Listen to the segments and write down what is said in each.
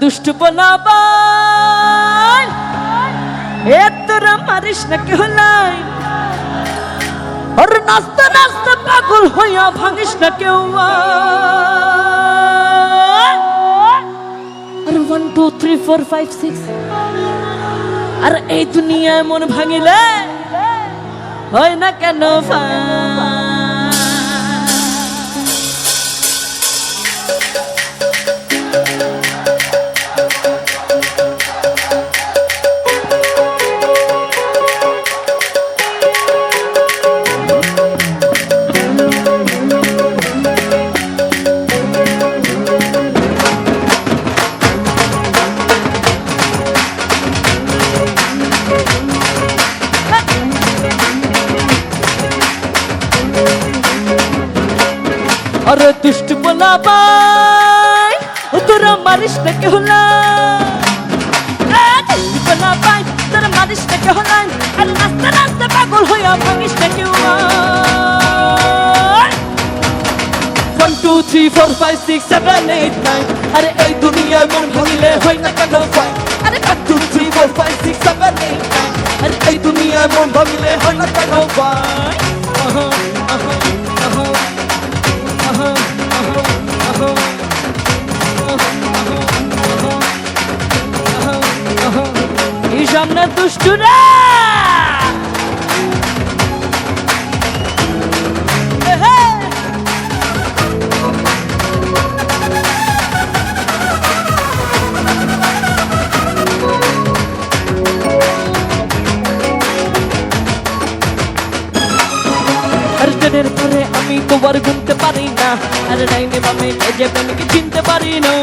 দুষ্টু বলাবান এ তোরা মারিস না কেহ লাই আর নাচতে নাচতে পাগল হইয়া ভাঙিস না কেউ আর one two three four five six আর এই দুনিয়ায় মন ভাঙিলে হয় না কেন ফান আরে দুষ্ট পোলাপাই তোরা মারিস না কেহ দুষ্ট পোলাপাই তোরা মারিস না কেহ নাই। আর নাস্তা নাস্তা পাগল হইয়া ভাঙিস না কেউ two three four five six seven eight nine আরে এই দুনিয়ায় মন ভাঙলে হয় না কেন পায় আরে two three four five six seven eight nine এই দুনিয়ায় মন ভাঙলে হয় না কেন পাই এই সামনে দুষ্টুরা! আর পরে আমি তোমার গুনতে পারি না। আর ডাইনে বামে যে প্রেমিকে, চিনতে পারি না।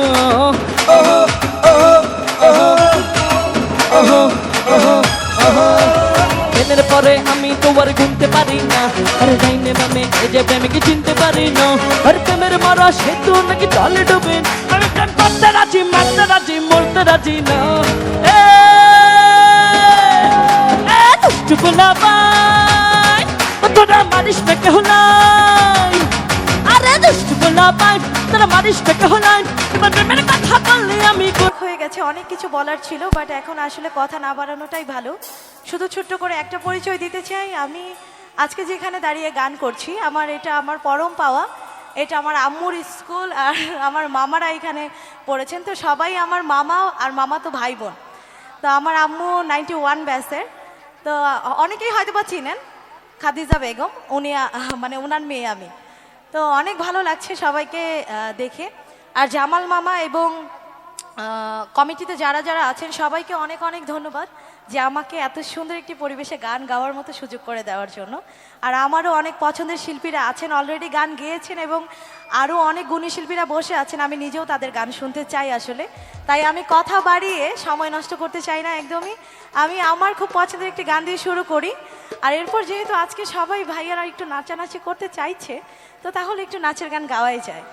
পরে আমি তোমার গুনতে পারি না। আর ডাইনে বামে এই যে প্রেমিকে চিনতে পারি না। আর প্রেমের মারা সেতু নাকি জলে ডুবে আমি প্রেম করতে রাজি মারতে রাজি মরতে রাজি না। এ, এ, দুষ্টু গোলাপাই তোরা মারিস না কেহ নাই। আরে দুষ্টু গোলাপাই তোরা মারিস না কেহ নাই। এবার প্রেমের কথা বললে আমি কর- হয়ে গেছে অনেক কিছু বলার ছিল বাট এখন আসলে কথা না বাড়ানোটাই ভালো। শুধু ছোট্ট করে একটা পরিচয় দিতে চাই। আমি আজকে যেখানে দাঁড়িয়ে গান করছি, আমার এটা আমার পরম পাওয়া। এটা আমার আম্মুর স্কুল আর আমার মামারা এখানে পড়েছেন। তো সবাই আমার মামা আর মামা তো ভাই বোন। তো আমার আম্মু নাইনটি ওয়ান ব্যাসের তো অনেকেই হয়তো বা চিনেন খাদিজা বেগম। উনি মানে ওনার মেয়ে আমি। তো অনেক ভালো লাগছে সবাইকে দেখে। আর জামাল মামা এবং কমিটিতে যারা যারা আছেন, সবাইকে অনেক অনেক ধন্যবাদ। যে আমাকে এত সুন্দর একটি পরিবেশে গান গাওয়ার মতো সুযোগ করে দেওয়ার জন্য। আর আমারও অনেক পছন্দের শিল্পীরা আছেন অলরেডি গান গেয়েছেন এবং আরও অনেক গুণী শিল্পীরা বসে আছেন। আমি নিজেও তাদের গান শুনতে চাই আসলে। তাই আমি কথা বাড়িয়ে সময় নষ্ট করতে চাই না একদমই। আমি আমার খুব পছন্দের একটি গান দিয়ে শুরু করি। আর এরপর যেহেতু আজকে সবাই ভাইয়ারা একটু নাচানাচি করতে চাইছে, তো তাহলে একটু নাচের গান গাওয়াই যায়।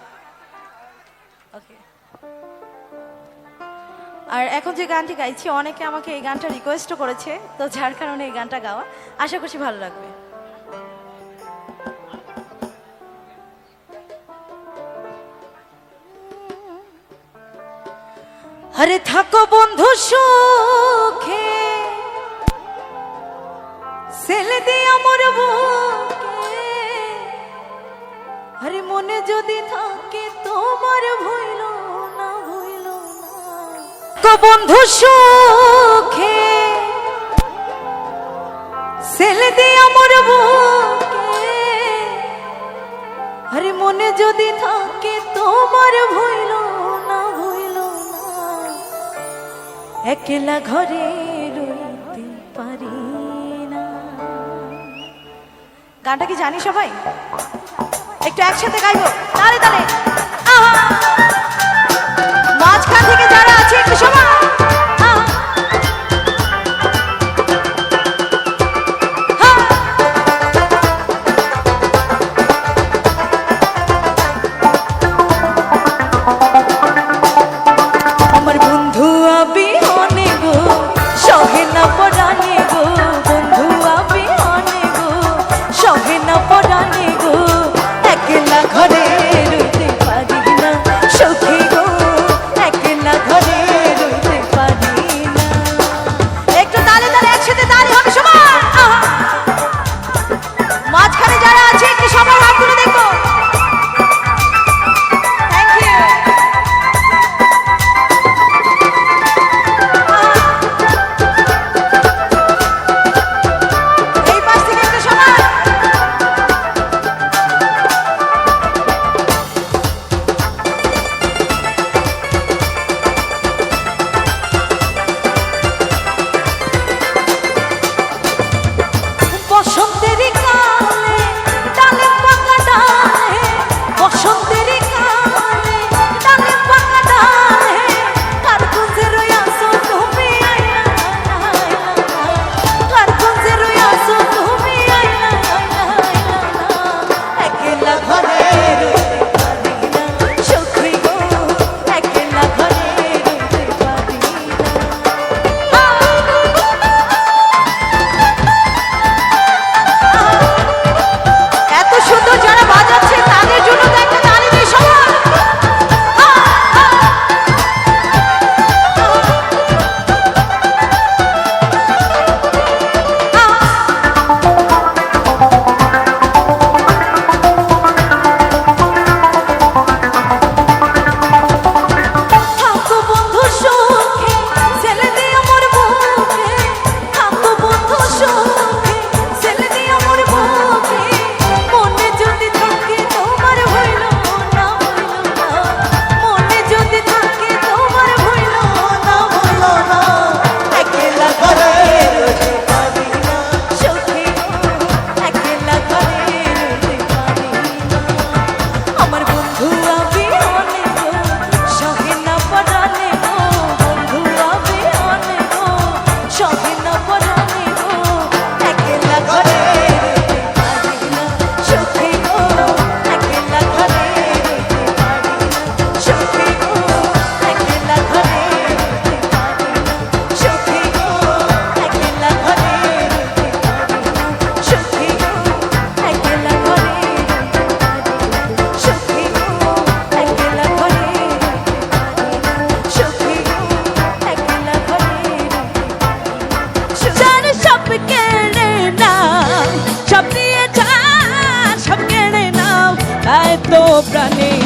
আর এখন যে গানটি গাইছি, অনেকে আমাকে এই গানটা রিকোয়েস্টও করেছে, তো যার কারণে এই গানটা গাওয়া। আশা করছি ভালো লাগবে। আরে থাকো বন্ধু সুখে, ছেলে দিয়ে আমার আরে মনে যদি থাকে তোমার তো বন্ধু সুখে ছেলে দিয়ে আমার আরে মনে যদি থাকে তোমার ভইল না ভইল না। একলা ঘরে রইতে পারি না। গানটা কি জানি সবাই? একটু একসাথে গাইবো? তালে তালে। মাঝখান থেকে যারা আছে, একটু সবাই।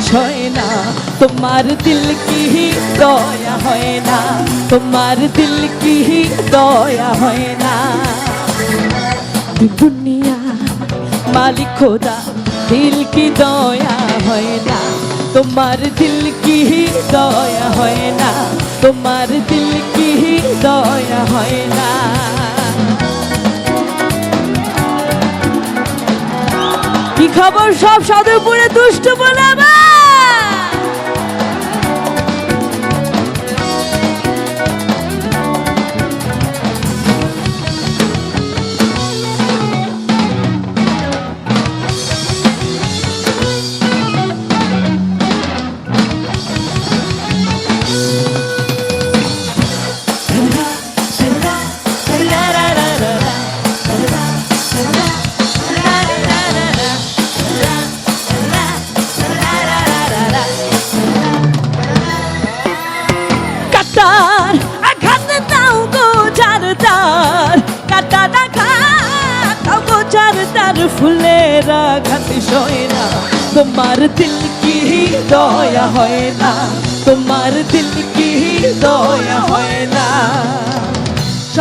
প্রাণে সয় না, তোমার দিল কি দয়া হয় না, তোমার দিল কি দয়া হয় না। দুনিয়া মালিক খোদা, দিল কি দয়া হয় না, তোমার দিল কি দয়া হয় না, তোমার দিল কি দয়া হয় না। কি খবর সব সাধুপুরে দুষ্ট বলে কাটার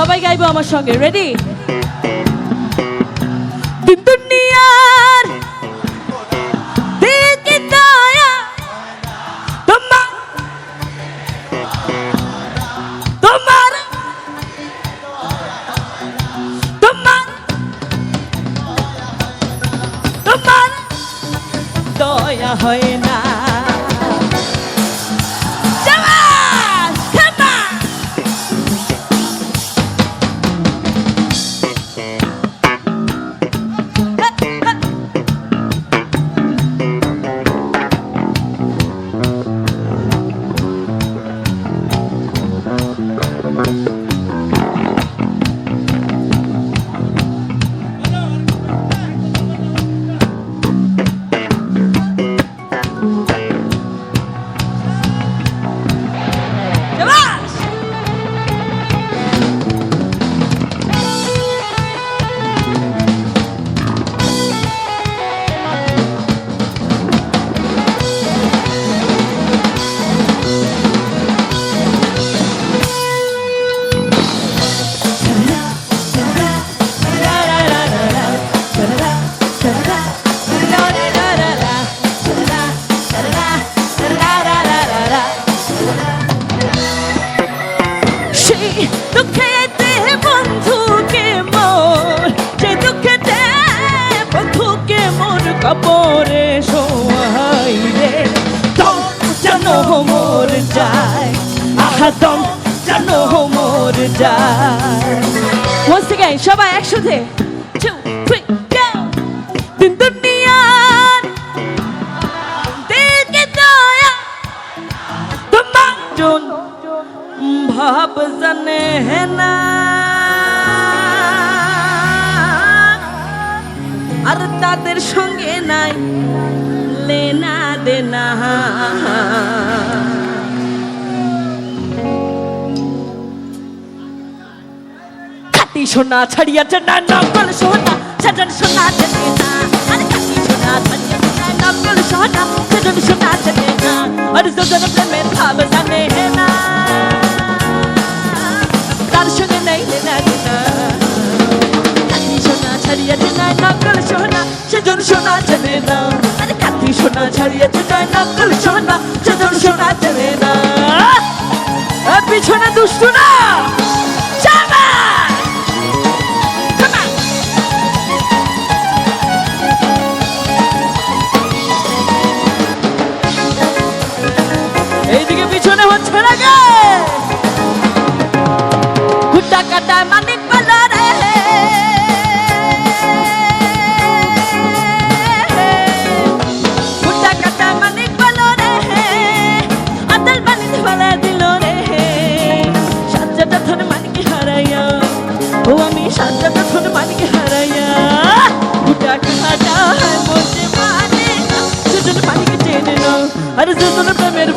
সবাই গাইবো আমার সঙ্গে। রেডি দম যেন মোর যায় Once again, সবাই একসাথে। Two, three, go! দিন দুনিয়ার দিকে দয়া। তোমার জন্য ভাব জানে না। আর তাদের সঙ্গে নাই লেনা দেনা। সোনা ছাড়িয়া চেনা নকল সোনা, সাজান সোনা চেনে না। আরে খাটি সোনা ছাড়িয়া চেনা নকল সোনা, সাজান সোনা চেনে না। আর দুজন প্রেমের ভাব জানে না। তার সঙ্গে নেই লেনা দেনা খাটি সোনা ছাড়িয়া চেনা নকল সোনা, সেজন সোনা চেনে না। আরে খাটি সোনা ছাড়িয়া চেনা নকল সোনা, সেজন সোনা চেনে না। পিছনে দুষ্টু না!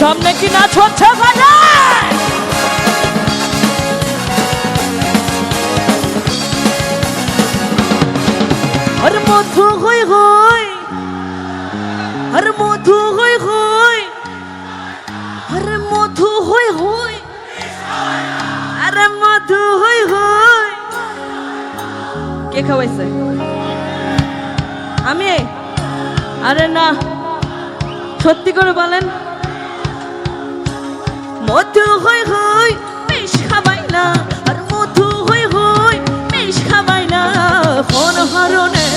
সামনে কি নাচ হচ্ছে আর মধু হই হই আর মধু হই হই আর মধু হই হই, আরে মধু হই হই। কে খাওয়াইছে? আমি? আরে না, সত্যি করে বলেন। মধু হই হই বেশ খাবাই না, আর মধু হই হই বেশ খাবাই না। হন হরণে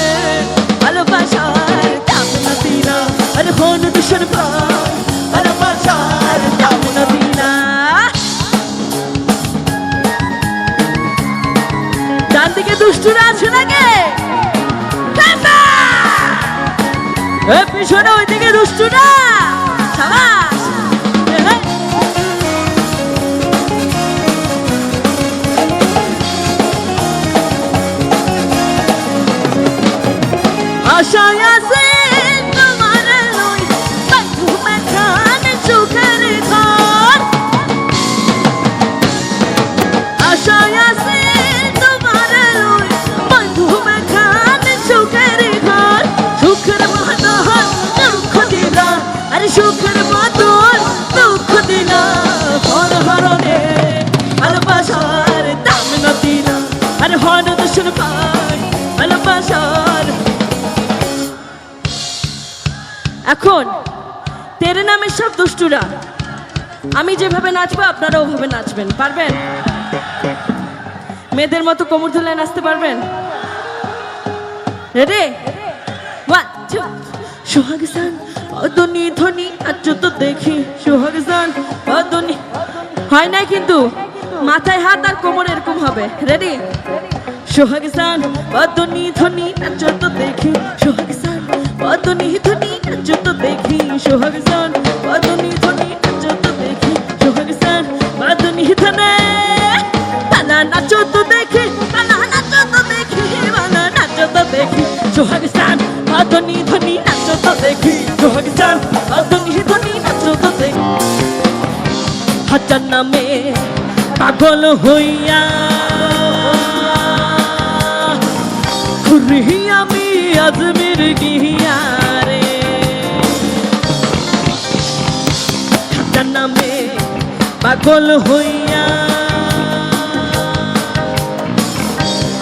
ভালোবাসার দাম না দিনা, আর হন দূষণ ভালোবাসার দাম না দিনা। ডান দিকে দুষ্টুরা আছে নাকি? পিছনে ওইদিকে দুষ্টুরা, সাবাস! আশায় আছে তোমার লই বান্ধু মেখান চোখের ঘর। আশায় আছে তোমার লই বান্ধু মেখান চোখের ঘর। সুখের মতন দুঃখ দিলা, আরে সুখের মতন দুঃখ দিলা। হর হরণে ভালোবাসার দাম না দিলা, আরে হন দূষণ পাই এখন, তেরে নামের সব দুষ্টুরা। আমি যেভাবে নাচবো আপনারা ওভাবে নাচবেন, পারবেন? মেয়েদের মতো কোমর ধুলে নাচতে পারবেন? টু সোহাগ সান অদনি আজ তো দেখি সোহাগ সান অদনি হয় না কিন্তু? মাথায় হাত আর কোমর এরকম হবে। রেডি সোহাগ সান অদনি ধ্বনি আজ তো দেখি সোহাগ সান অদনি ধ্বনি আজ তো দেখি দেখি সোহাগ সান অদনি ধ্বনি বানা নাচো তো দেখি, বানা নাচো তো দেখি, বানা নাচো তো দেখি সোহাগ সান অদনি ধ্বনি নাচো তো দেখি সোহাগ সান অদনি ধ্বনি নাচো তো দেখি। হাজার নামে পাগল হইয়া আমি আজমির গিয়া রে হাজার নামে পাগল হইয়া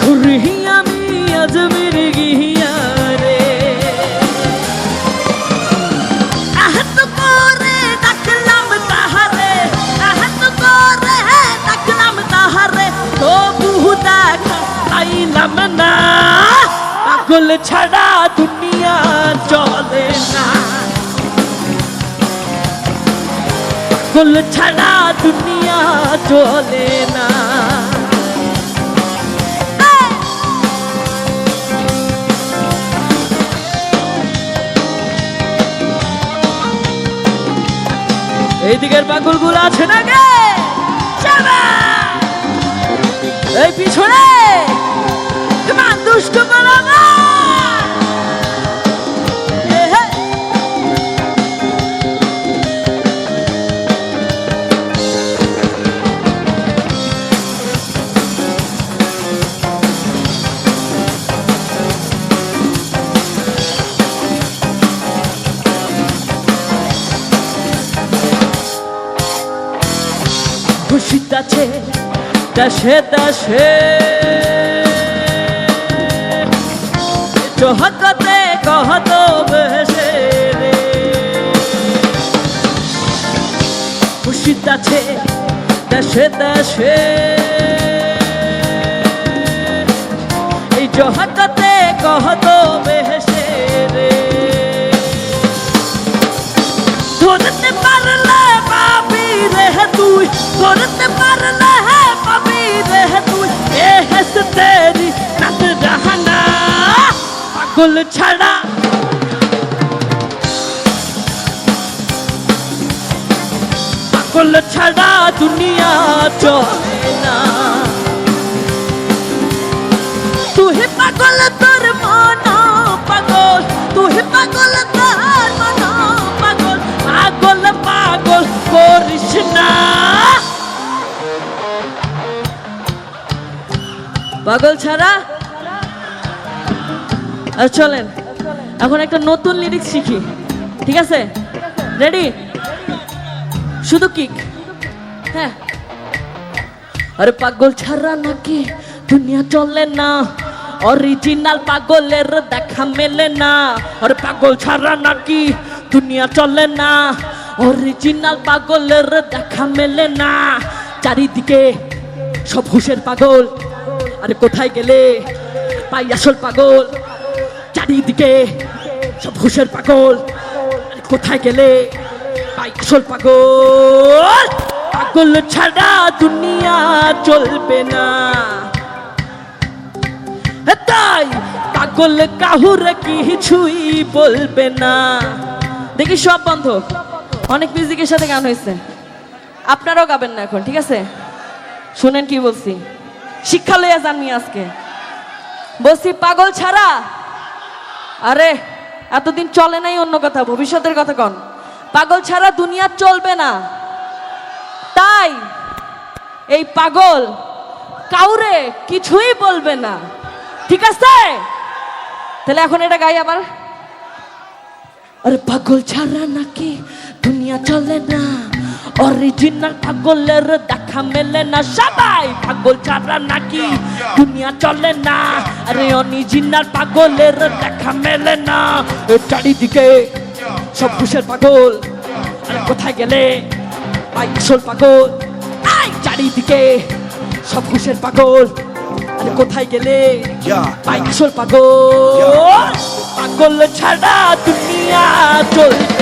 ঘুরি আমি আজমির গিয়া রে আহত করে ডাকলাম তাহারে আহত করে ডাকলাম তাহারে তবু দেখা পাইলাম না পাগল ছাড়া দুনিয়া চলে না। পাগল ছাড়া দুনিয়া চলে না। এই দিকের পাগলগুলো আছে না গে এই পিছনে। দুষ্ট বাবা আছে দেশে দেশে চহকতে কহত বেশে রে। খুশিত আছে দেশে দেশে এই চহকতে কহত गुरत मरना है तू ये तेरी रहना पगुल छड़ा। पगुल छड़ा दुनिया चो तू ही पगल तुर माना पगल, तू ही पगल পাগল ছাড়া? আর চলেন, এখন একটা নতুন লিরিক্স শিখি, ঠিক আছে? রেডি শুধু কিক হ্যাঁ। আরে পাগল ছাড়া নাকি দুনিয়া চলে না? অরিজিনাল পাগলের দেখা মেলে না। আরে পাগল ছাড়া নাকি দুনিয়া চলে না? অরিজিনাল পাগলের দেখা মেলে না। চারিদিকে সব হুশের পাগল। আরে কোথায় গেলে? পাই আসল পাগল। চারিদিকে সব হুশের পাগল। আরে কোথায় গেলে? পাই আসল পাগল। পাগল ছাড়া দুনিয়া চলবে না। তাই পাগল কাহুর কিছুই বলবে না। দেখি সব বন্ধ। অনেক মিউজিকের সাথে গান হয়েছে। আপনারাও গাবেন না এখন, ঠিক আছে? শুনেন কি বলছি। শিক্ষা লইয়া জানি আজকে। বলছি, পাগল ছাড়া? আরে, এতদিন চলে নাই অন্য কথা, ভবিষ্যতের কথা কন। পাগল ছাড়া দুনিয়া চলবে না। তাই এই পাগল কাউরে কিছুই বলবে না। ঠিক আছে? তাহলে এখন এটা গাই আবার। আরে, পাগল ছাড়া নাকি দুনিয়া চলে না? অরিজিনাল পাগলের দেখা মেলে না সবাই। পাগল ছাড়া নাকি দুনিয়া চলে না। আরে অরিজিনাল পাগলের দেখা মেলে না। চারিদিকে সব খুশের পাগল। আরে কোথায় গেলে? পাই আসল পাগল। আই চারিদিকে সব খুশের পাগল। আরে কোথায় গেলে. পাই আসল পাগল। পাগল ছাড়া দুনিয়া চলবে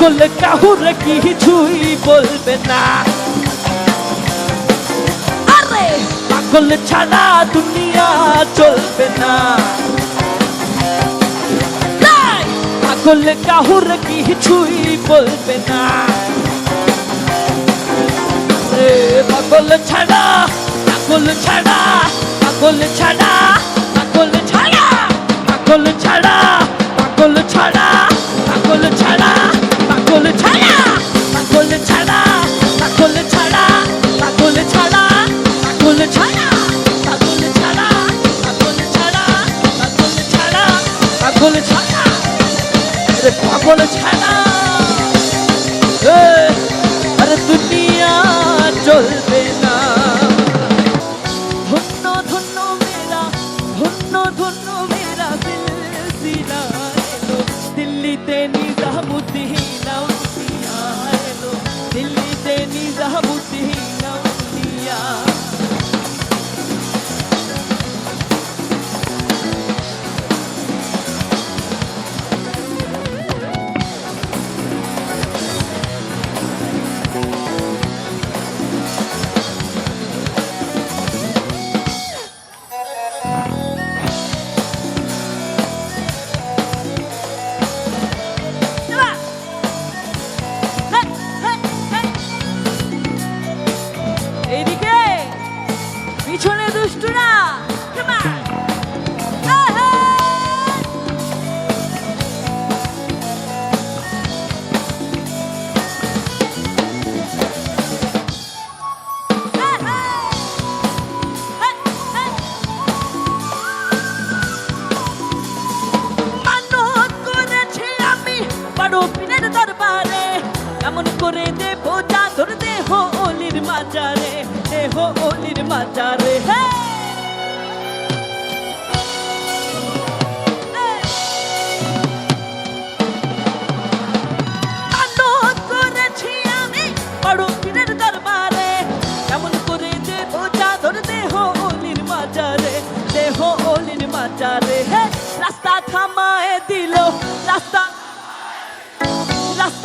পাগল কাহুর কিছুই বলবে না। আরে, পাগল ছাড়া দুনিয়া চলবে না। পাগল কাহুর কিছুই বলবে না। রে পাগল ছাড়া পাগল ছাড়া পাগল ছাড়া পাগল ছাড়া পাগল ছাড়া পাগল ছাড়া পাগল ছাড়া পাগল ছাড়া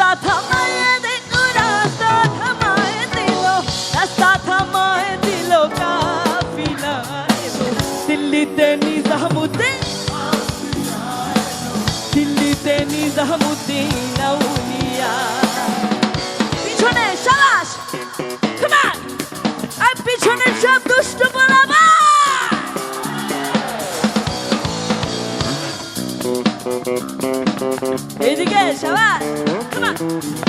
রাস্তা থামায় দেখো রাস্তা থামায় দিল রাস্তা থামায় দিল কাফিলা দিল্লিতে নিজামুদ্দিন দিল্লিতে নিজামুদ্দিন এদিকে সাবাস thank you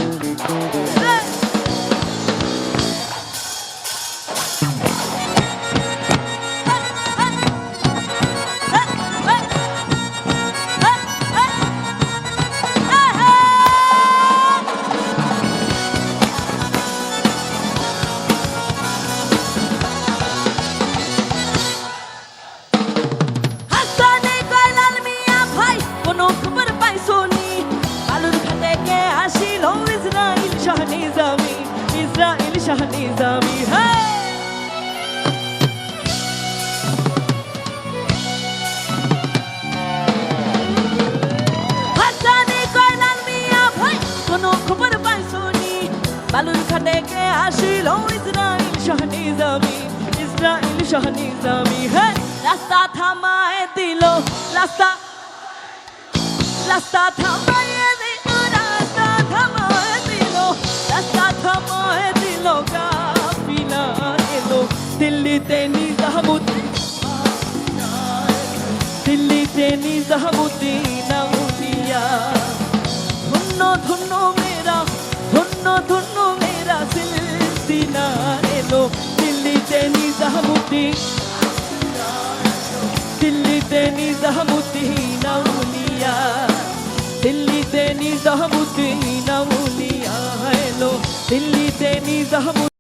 নিজামি হ্যাঁ রাস্তা থামায় দিল, রাস্তা রাস্তা থামায় দিল রাস্তা থামায় দিল, রাস্তা থামায় দিল কাফিলা এলো। দিল্লিতে নিজামুদ্দিন দিল্লিতে ধন্য ধন্য মেরা, ধন্য ধন্য মেরা সিলসিলা এলো। দিল্লিতে নিজামুদ্দিন দিল্লিতে নিজামুদ্দিন আউলিয়া দিল্লিতে নিজামুদ্দিন আউলিয়া এলো দিল্লিতে নিজামুদ্দিন